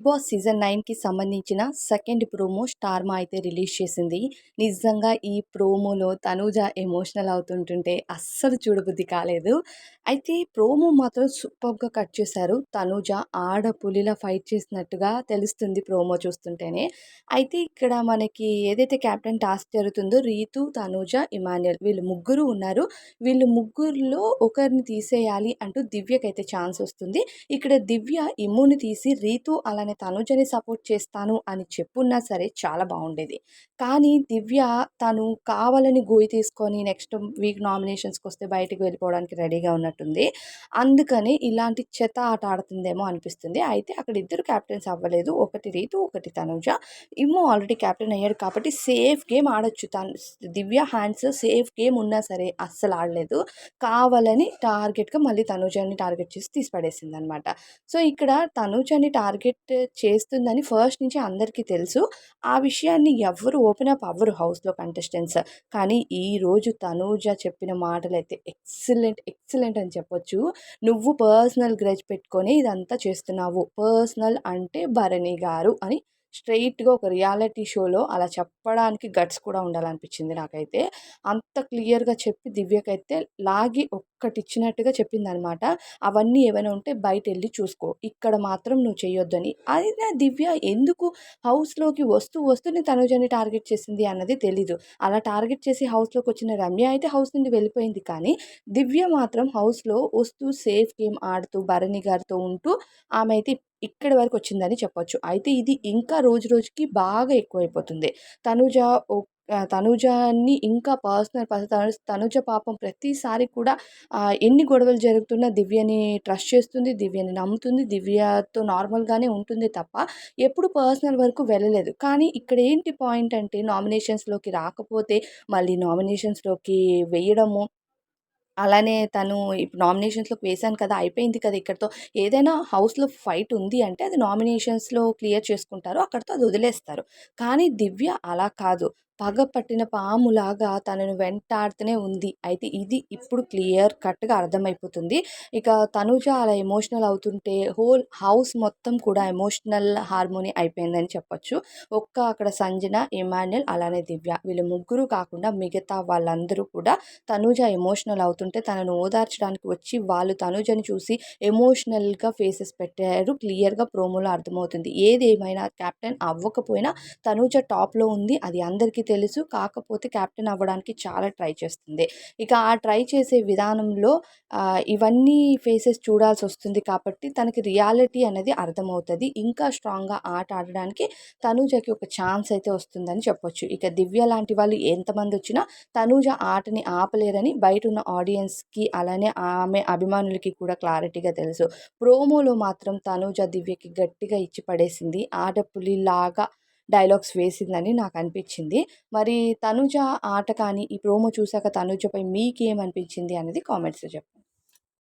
Boss season నైన్కి సంబంధించిన second promo Star Maa అయితే రిలీజ్ చేసింది. నిజంగా ఈ ప్రోమోలో తనూజ ఎమోషనల్ అవుతుంటుంటే అస్సలు చూడబుద్ధి కాలేదు. అయితే ప్రోమో మాత్రం సూపర్గా కట్ చేశారు. తనూజ ఆడపులిలా ఫైట్ చేసినట్టుగా తెలుస్తుంది ప్రోమో చూస్తుంటేనే. అయితే ఇక్కడ మనకి ఏదైతే క్యాప్టెన్ టాస్క్ జరుగుతుందో రీతు తనూజ ఇమాన్యుల్ వీళ్ళు ముగ్గురు ఉన్నారు. వీళ్ళు ముగ్గురులో ఒకరిని తీసేయాలి అంటూ దివ్యకైతే ఛాన్స్ వస్తుంది. ఇక్కడ దివ్య ఇమ్ముని తీసి రీతు అలానే తనుజని సపోర్ట్ చేస్తాను అని చెప్పున్నా సరే చాలా బాగుండేది కానీ దివ్య తను కావాలని గోయి తీసుకొని నెక్స్ట్ వీక్ నామినేషన్స్కి వస్తే బయటకు వెళ్ళిపోవడానికి రెడీగా ఉన్నట్టుంది. అందుకని ఇలాంటి చెత్త ఆట ఆడుతుందేమో అనిపిస్తుంది. అయితే అక్కడ ఇద్దరు క్యాప్టెన్స్ అవ్వలేదు. ఒకటి రీతు ఒకటి తనుజ. ఇమ్మో ఆల్రెడీ క్యాప్టెన్ అయ్యాడు కాబట్టి సేఫ్ గేమ్ ఆడొచ్చు తను. దివ్య హ్యాండ్స్ సేఫ్ గేమ్ ఉన్నా సరే అస్సలు ఆడలేదు. కావాలని టార్గెట్గా మళ్ళీ తనుజని టార్గెట్ చేసి తీసి పడేసింది అనమాట సో ఇక్కడ తనుజని టార్గెట్ చేస్తుందని ఫస్ట్ నుంచి అందరికీ తెలుసు. ఆ విషయాన్ని ఎవ్వరు ఓపెన్ అప్ అవ్వరు హౌస్లో కంటెస్టెంట్స్. కానీ ఈరోజు తనూజ చెప్పిన మాటలు అయితే ఎక్సలెంట్ ఎక్సలెంట్ అని చెప్పొచ్చు. నువ్వు పర్సనల్ గ్రెజ్ పెట్టుకొని ఇదంతా చేస్తున్నావు. పర్సనల్ అంటే భరణి గారు అని స్ట్రైట్గా ఒక రియాలిటీ షోలో అలా చెప్పడానికి గట్స్ కూడా ఉండాలనిపించింది నాకైతే. అంత క్లియర్గా చెప్పి దివ్యకైతే లాగి ఒక్కటి ఇచ్చినట్టుగా చెప్పిందనమాట. అవన్నీ ఏమైనా ఉంటే బయట వెళ్ళి చూసుకో. ఇక్కడ మాత్రం నువ్వు చేయొద్దని అయినా దివ్య ఎందుకు హౌస్లోకి వస్తూ వస్తూనే తనుజని టార్గెట్ చేసింది అన్నది తెలీదు. అలా టార్గెట్ చేసి హౌస్లోకి వచ్చిన రమ్య అయితే హౌస్ నుండి వెళ్ళిపోయింది. కానీ దివ్య మాత్రం హౌస్లో వస్తూ సేఫ్ గేమ్ ఆడుతూ భరణి గారితో ఉంటూ ఆమె అయితే ఇక్కడి వరకు వచ్చిందని చెప్పొచ్చు. అయితే ఇది ఇంకా రోజు రోజుకి బాగా ఎక్కువైపోతుంది. తనుజ తనుజాని ఇంకా పర్సనల్ తనుజ పాపం ప్రతిసారి కూడా ఎన్ని గొడవలు జరుగుతున్నా దివ్యని ట్రస్ట్ చేస్తుంది దివ్యని నమ్ముతుంది దివ్యతో నార్మల్గానే ఉంటుంది తప్ప ఎప్పుడు పర్సనల్ వరకు వెళ్ళలేదు. కానీ ఇక్కడ ఏంటి పాయింట్ అంటే నామినేషన్స్లోకి రాకపోతే మళ్ళీ నామినేషన్స్లోకి వేయడము అలానే తను ఇప్పుడు నామినేషన్స్‌లోకి వేశాను కదా! అయిపోయింది కదా! ఇక్కడతో ఏదైనా హౌస్‌లో ఫైట్ ఉంది అంటే అది నామినేషన్స్‌లో క్లియర్ చేసుకుంటారు. అక్కడితో అది వదిలేస్తారు. కానీ దివ్య అలా కాదు. పగ పట్టిన పాములాగా తనను వెంటాడుతూనే ఉంది. అయితే ఇది ఇప్పుడు క్లియర్ కట్గా అర్థమైపోతుంది. ఇక తనుజ అలా ఎమోషనల్ అవుతుంటే హోల్ హౌస్ మొత్తం కూడా ఎమోషనల్ హార్మోని అయిపోయిందని చెప్పొచ్చు. ఒక్క అక్కడ సంజన ఇమాన్యుల్ అలానే దివ్య. వీళ్ళు ముగ్గురు కాకుండా మిగతా వాళ్ళందరూ కూడా తనుజ ఎమోషనల్ అవుతుంటే తనను ఓదార్చడానికి వచ్చి వాళ్ళు తనుజని చూసి ఎమోషనల్గా ఫేసెస్ పెట్టారు. క్లియర్గా ప్రోమోలో అర్థమవుతుంది. ఏది ఏమైనా క్యాప్టెన్ అవ్వకపోయినా తనుజ టాప్లో ఉంది. అది అందరికీ తెలుసు. కాకపోతే క్యాప్టెన్ అవ్వడానికి చాలా ట్రై చేస్తుంది. ఇక ఆ ట్రై చేసే విధానంలో ఇవన్నీ ఫేసెస్ చూడాల్సి వస్తుంది కాబట్టి తనకి రియాలిటీ అనేది అర్థమవుతుంది. ఇంకా స్ట్రాంగ్గా ఆట ఆడడానికి తనూజకి ఒక ఛాన్స్ అయితే వస్తుందని చెప్పొచ్చు. ఇక దివ్య లాంటి వాళ్ళు ఎంతమంది వచ్చినా తనూజ ఆటని ఆపలేరని బయట ఉన్న ఆడియన్స్కి అలానే ఆమె అభిమానులకి కూడా క్లారిటీగా తెలుసు. ప్రోమోలో మాత్రం తనూజ దివ్యకి గట్టిగా ఇచ్చి పడేసింది ఆడపులిలాగా డైలాగ్స్ వేసిందని నాకు అనిపించింది మరి తనుజ ఆట కానీ ఈ ప్రోమో చూశాక తనుజపై మీకేమనిపించింది అనేది కామెంట్స్లో చెప్పండి.